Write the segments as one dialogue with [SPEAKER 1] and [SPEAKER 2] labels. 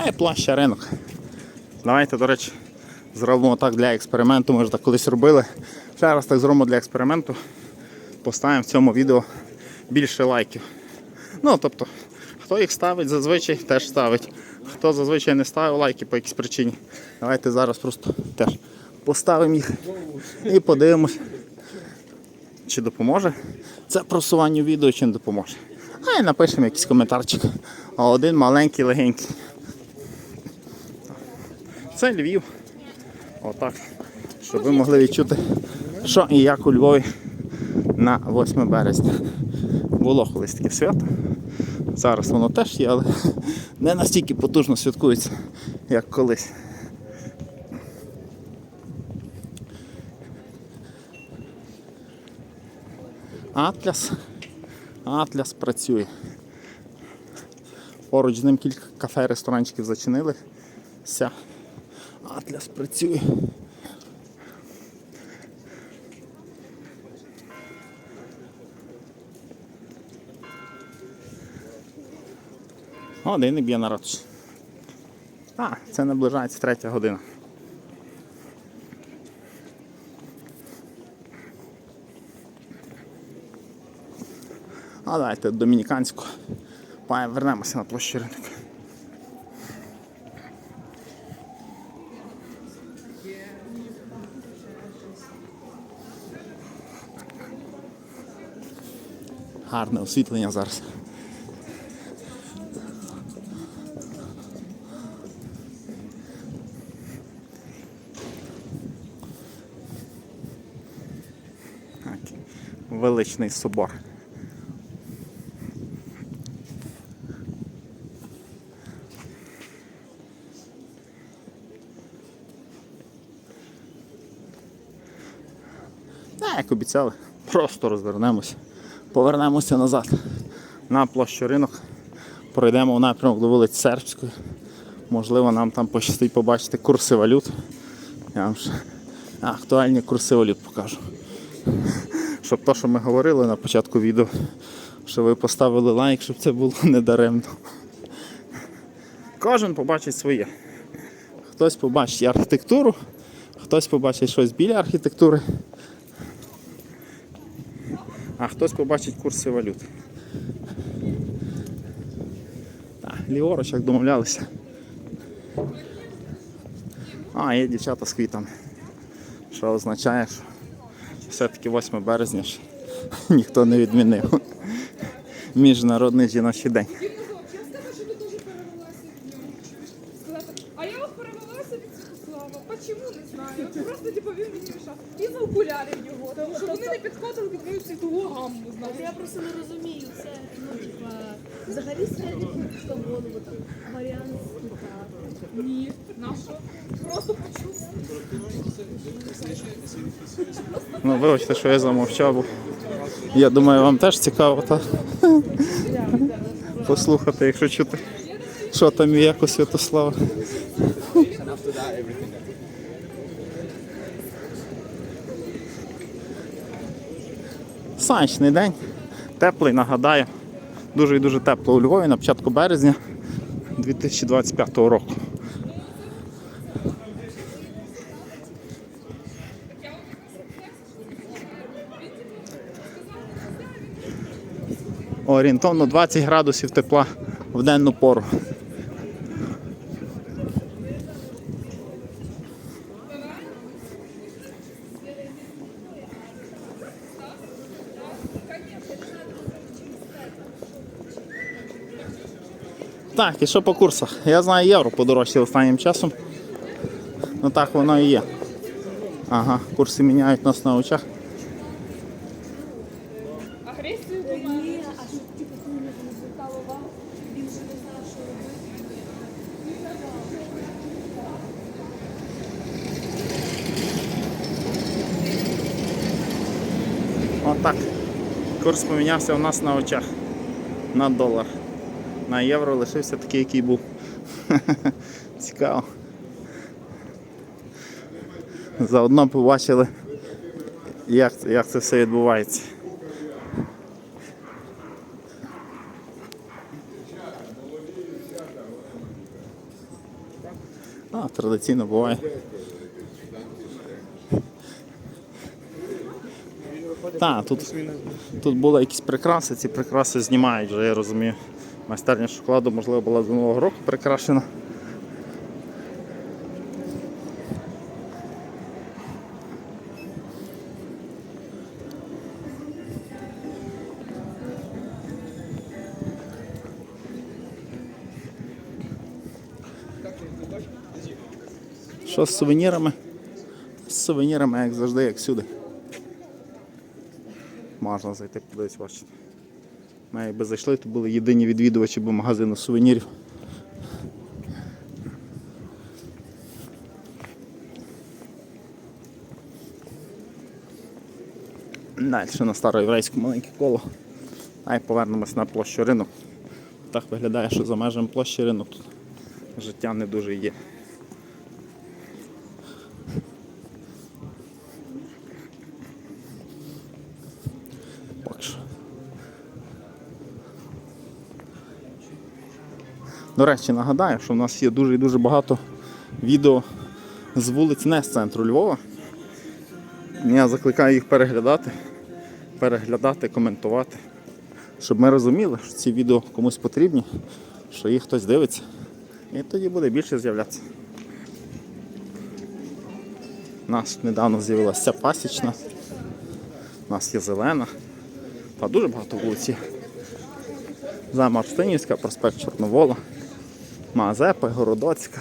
[SPEAKER 1] А і площа ринок. Давайте, до речі, зробимо так для експерименту. Ми ж так колись робили. Ще раз так зробимо для експерименту. Поставимо в цьому відео більше лайків. Ну, тобто, хто їх ставить, зазвичай теж ставить. Хто зазвичай не ставив лайки по якійсь причині. Давайте зараз просто теж поставимо їх і подивимось, чи допоможе це просуванню відео, чи не допоможе. А і напишемо якийсь коментарчик. А один маленький, легенький. Це Львів. Отак. Щоб ви могли відчути, що і як у Львові на 8 березня. Було колись таке свято. Зараз воно теж є, але не настільки потужно святкується, як колись. Атляс. Атляс працює. Поруч з ним кілька кафе, ресторанчиків Атляс працює. Один і б'є на ратуші. А, це наближається третя година. А давайте домініканську. Вернемося на площу ринок. Гарне освітлення зараз. Величний собор. Так, як обіцяли, просто розвернемося, повернемося назад на площу ринок, пройдемо в напрямок до вулиці Сербської. Можливо, нам там пощастить побачити курси валют. Я вам ще актуальні курси валют покажу. Щоб то, що ми говорили на початку відео, що ви поставили лайк, щоб це було недаремно. Кожен побачить своє. Хтось побачить архітектуру, хтось побачить щось біля архітектури, а хтось побачить курси валют. Так, ліворуч, як домовлялися. А, є дівчата з квітами. Що означає, що все-таки 8 березня ж ніхто не відмінив. Міжнародний жіночий день.
[SPEAKER 2] Я сказала, що ти дуже перевелася від нього. Сказала так, А я от перевелася від Святослава. Почему не знаю. Просто типу він мені мішав. І за його. Тому що вони не підходили під мою світову гамму. знаєш.
[SPEAKER 3] Я просто не розумію, це ну, типа, взагалі середній свободу, бо там варіант типа.
[SPEAKER 2] Ні, на що? Просто почув.
[SPEAKER 1] Ну, вибачте, що я замовчав. Я думаю, вам теж цікаво та? послухати, якщо чути, що там у Святослава. Сонячний день, теплий, нагадаю. Дуже і дуже тепло у Львові на початку березня 2025 року. Орієнтовно 20 градусів тепла в денну пору. Так, і що по курсах? Я знаю, євро подорожче останнім часом. Ну так воно і є. Ага, курси міняють нас на очах.
[SPEAKER 2] Агресію
[SPEAKER 3] що типу.
[SPEAKER 1] Отак. Курс помінявся у нас на очах. На долар. На євро лишився такий, який був. Цікаво. Заодно побачили, як, як це все відбувається. А, традиційно буває. Так, тут, тут були якісь прикраси, ці прикраси знімають вже, я розумію. Майстерня шоколаду, можливо, була з минулого року прикрашена. Що з сувенірами? З сувенірами, як завжди, як всюди. Можна зайти подивитися, бачите. Ми якби зайшли, то були єдині відвідувачі бо магазину сувенірів. Далі на староєврейську маленьке коло. А повернемось на площу ринок. Так виглядає, що за межами площі ринок тут життя не дуже є. До речі, нагадаю, що в нас є дуже і дуже багато відео з вулиць не з центру Львова. Я закликаю їх переглядати, переглядати, коментувати, щоб ми розуміли, що ці відео комусь потрібні, що їх хтось дивиться. І тоді буде більше з'являтися. У нас недавно з'явилася пасічна, у нас є зелена, та дуже багато вулиць. є. За Марштинівська, проспект Чорновола, Мазепа, Городоцька.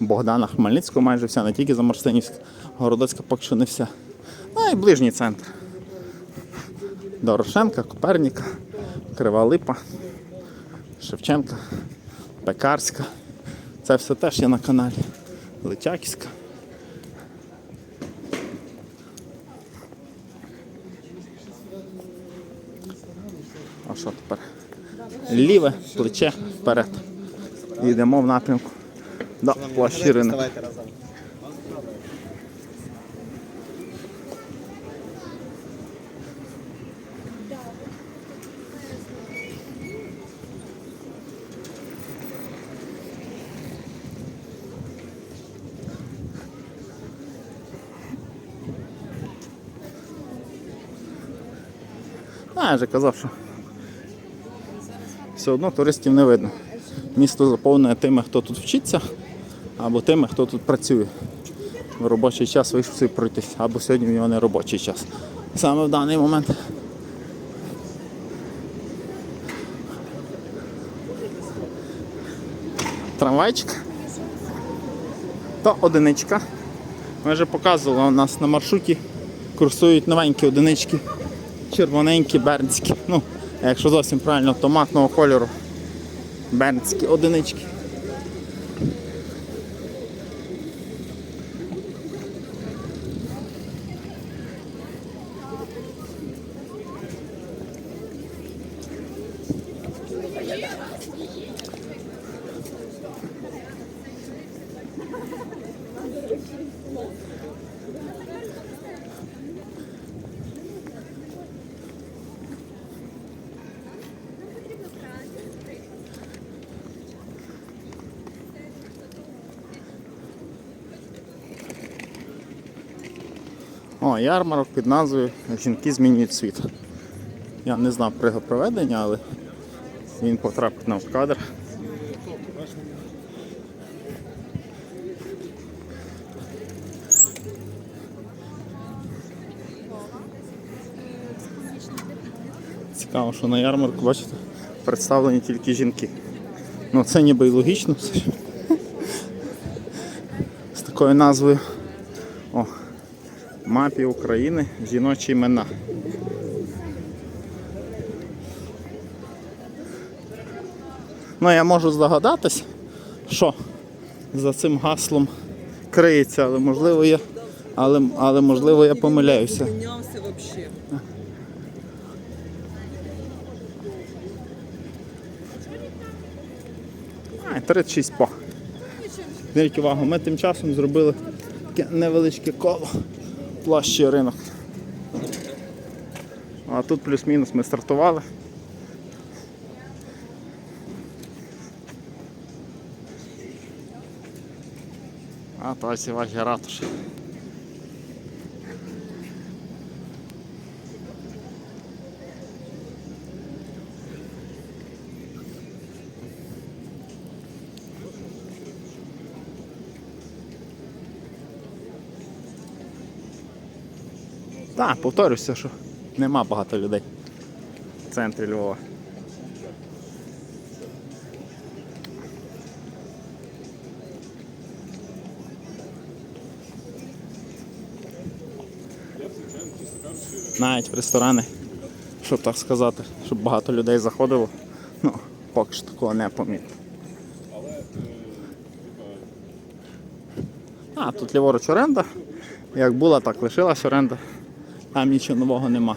[SPEAKER 1] Богдана Хмельницького майже вся, не тільки за Марштинівська, Городоцька поки що не вся. А і ближній центр. Дорошенка, Коперніка, Крива Липа, Шевченка, Пекарська. Це все теж є на каналі. Личаківська. А що тепер? Ліве плече вперед. Йдемо в напрямку до площі ринок. А, я вже казав, що все одно туристів не видно. Місто заповнене тими, хто тут вчиться, або тими, хто тут працює. В робочий час вийшов собі пройтись, або сьогодні в нього не робочий час. Саме в даний момент. Трамвайчик. То одиничка. Ми вже показували, у нас на маршруті курсують новенькі одинички червоненькі бернські. Ну, якщо зовсім правильно, томатного кольору. Бернські одинички. О, ярмарок під назвою Жінки змінюють світ. Я не знав про його проведення, але він потрапив нам в кадр. Цікаво, що на ярмарку, бачите, представлені тільки жінки. Ну це ніби і логічно. З такою назвою. О, мапі України жіночі імена. Ну, я можу здогадатись, що за цим гаслом криється, але можливо я, але, але можливо я помиляюся. А, 36 по. Зверніть увагу, ми тим часом зробили таке невеличке коло площі ринок. А тут плюс-мінус ми стартували. А то ось і Так, повторюся, що нема багато людей в центрі Львова. Навіть в ресторани, щоб так сказати, щоб багато людей заходило. Ну, поки що такого не помітно. А, тут ліворуч оренда. Як була, так лишилась оренда. Там нічого нового нема.